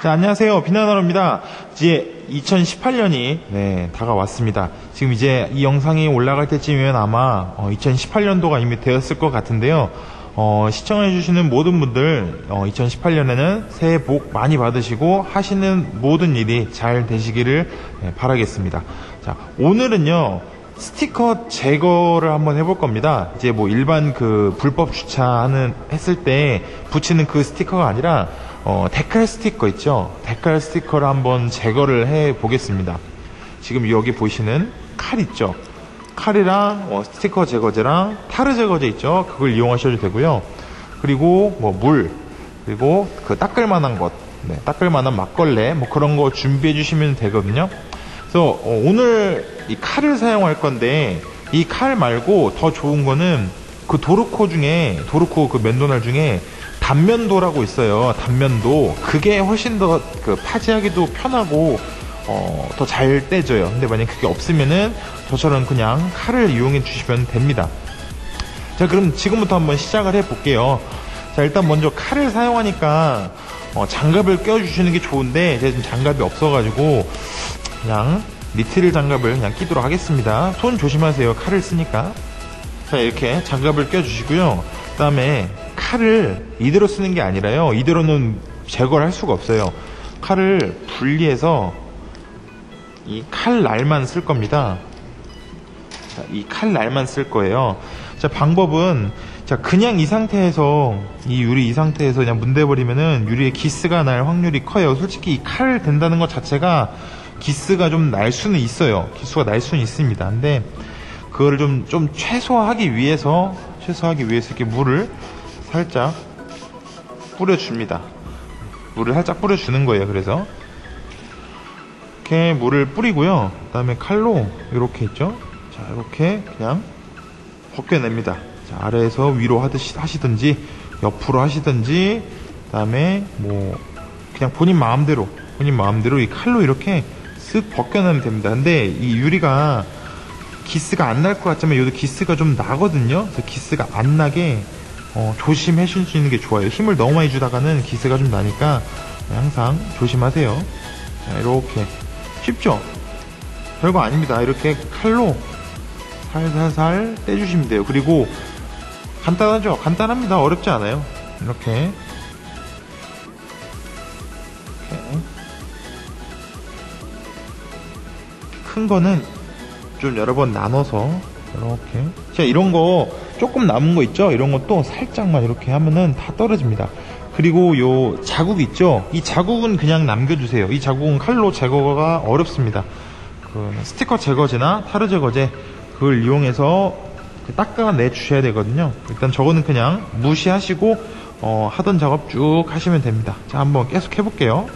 자, 안녕하세요. 비나나로입니다. 이제 2018년이 네, 다가왔습니다. 지금 이제 이 영상이 올라갈 때쯤이면 아마 2018년도가 이미 되었을 것 같은데요. 어, 시청해주시는 모든 분들 2018년에는 새해 복 많이 받으시고 하시는 모든 일이 잘 되시기를 네, 바라겠습니다. 자, 오늘은요. 스티커 제거를 한번 해볼 겁니다. 이제 뭐 일반 그 불법 주차하는 했을 때 붙이는 그 스티커가 아니라 어, 데칼 스티커 있죠? 데칼 스티커를 한번 제거를 해 보겠습니다. 지금 여기 보시는 칼 있죠? 칼이랑 어, 스티커 제거제랑 타르 제거제 있죠? 그걸 이용하셔도 되고요. 그리고 뭐 물, 그리고 그 닦을 만한 것, 네, 닦을 만한 막걸레, 뭐 그런 거 준비해 주시면 되거든요. 그래서 어, 오늘 이 칼을 사용할 건데 이 칼 말고 더 좋은 거는 그 도르코 중에 도르코 그 면도날 중에 단면도라고 있어요. 단면도 그게 훨씬 더 그 파지하기도 편하고 어, 더 잘 떼져요. 근데 만약 그게 없으면은 저처럼 그냥 칼을 이용해 주시면 됩니다. 자 그럼 지금부터 한번 시작을 해 볼게요. 자 일단 먼저 칼을 사용하니까 어, 장갑을 껴 주시는 게 좋은데 제가 지금 장갑이 없어가지고 그냥 니트릴 장갑을 그냥 끼도록 하겠습니다. 손 조심하세요. 칼을 쓰니까. 자, 이렇게 장갑을 껴주시고요. 그 다음에 칼을 이대로 쓰는 게 아니라요. 이대로는 제거를 할 수가 없어요. 칼을 분리해서 이 칼 날만 쓸 겁니다. 자, 이 칼 날만 쓸 거예요. 자, 방법은 자, 그냥 이 상태에서 이 유리 이 상태에서 그냥 문대 버리면은 유리에 기스가 날 확률이 커요. 솔직히 이칼 된다는 것 자체가 기스가 좀 날 수는 있어요. 기스가 날 수는 있습니다. 근데 그거를 좀, 좀 최소화하기 위해서, 최소화하기 위해서 이렇게 물을 살짝 뿌려줍니다. 물을 살짝 뿌려주는 거예요. 그래서. 이렇게 물을 뿌리고요. 그 다음에 칼로 이렇게 있죠. 자, 이렇게 그냥 벗겨냅니다. 자, 아래에서 위로 하듯이 하시든지, 옆으로 하시든지, 그 다음에 뭐, 그냥 본인 마음대로, 본인 마음대로 이 칼로 이렇게 쓱 벗겨내면 됩니다. 근데 이 유리가 기스가 안 날 것 같지만 여기도 기스가 좀 나거든요. 그래서 기스가 안 나게 어, 조심해 주수 있는 게 좋아요. 힘을 너무 많이 주다가는 기스가 좀 나니까 항상 조심하세요. 자, 이렇게 쉽죠? 별거 아닙니다. 이렇게 칼로 살살살 떼주시면 돼요. 그리고 간단하죠? 간단합니다. 어렵지 않아요. 이렇게 이렇게 큰 거는 좀 여러 번 나눠서 이렇게 자 이런 거 조금 남은 거 있죠? 이런 것도 살짝만 이렇게 하면은 다 떨어집니다. 그리고 요 자국 있죠? 이 자국은 그냥 남겨주세요. 이 자국은 칼로 제거가 어렵습니다. 그 스티커 제거제나 타르 제거제 그걸 이용해서 그 닦아내 주셔야 되거든요. 일단 저거는 그냥 무시하시고 어, 하던 작업 쭉 하시면 됩니다. 자 한번 계속 해볼게요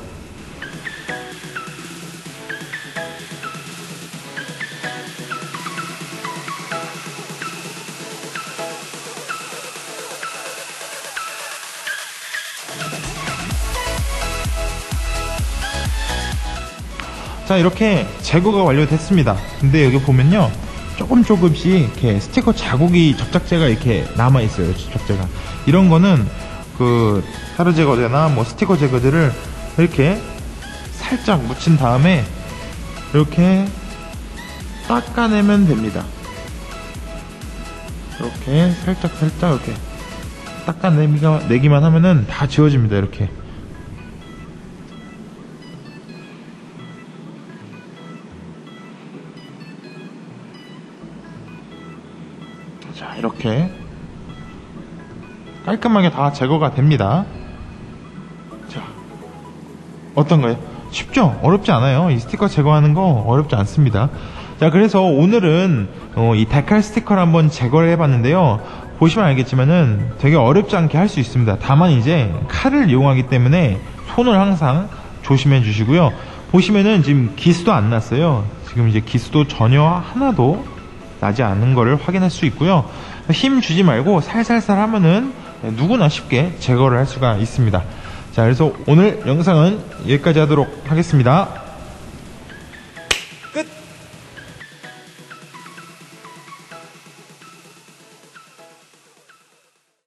자 이렇게 제거가 완료됐습니다. 근데 여기 보면요. 조금 조금씩 이렇게 스티커 자국이 접착제가 이렇게 남아 있어요. 접착제가. 이런 거는 그 타르 제거제나 뭐 스티커 제거제를 이렇게 살짝 묻힌 다음에 이렇게 닦아내면 됩니다. 이렇게 살짝 살짝 이렇게 닦아내기만 내기만 하면은 다 지워집니다 이렇게 자, 이렇게 깔끔하게 다 제거가 됩니다. 자, 어떤가요? 쉽죠? 어렵지 않아요. 이 스티커 제거하는 거 어렵지 않습니다. 자, 그래서 오늘은 어, 이 데칼 스티커를 한번 제거를 해봤는데요. 보시면 알겠지만은 되게 어렵지 않게 할 수 있습니다. 다만 이제 칼을 이용하기 때문에 손을 항상 조심해 주시고요. 보시면은 지금 기스도 안 났어요. 지금 이제 기스도 전혀 하나도 나지 않는 거를 확인할 수 있고요. 힘 주지 말고 살살살 하면은 누구나 쉽게 제거를 할 수가 있습니다. 자, 그래서 오늘 영상은 여기까지 하도록 하겠습니다.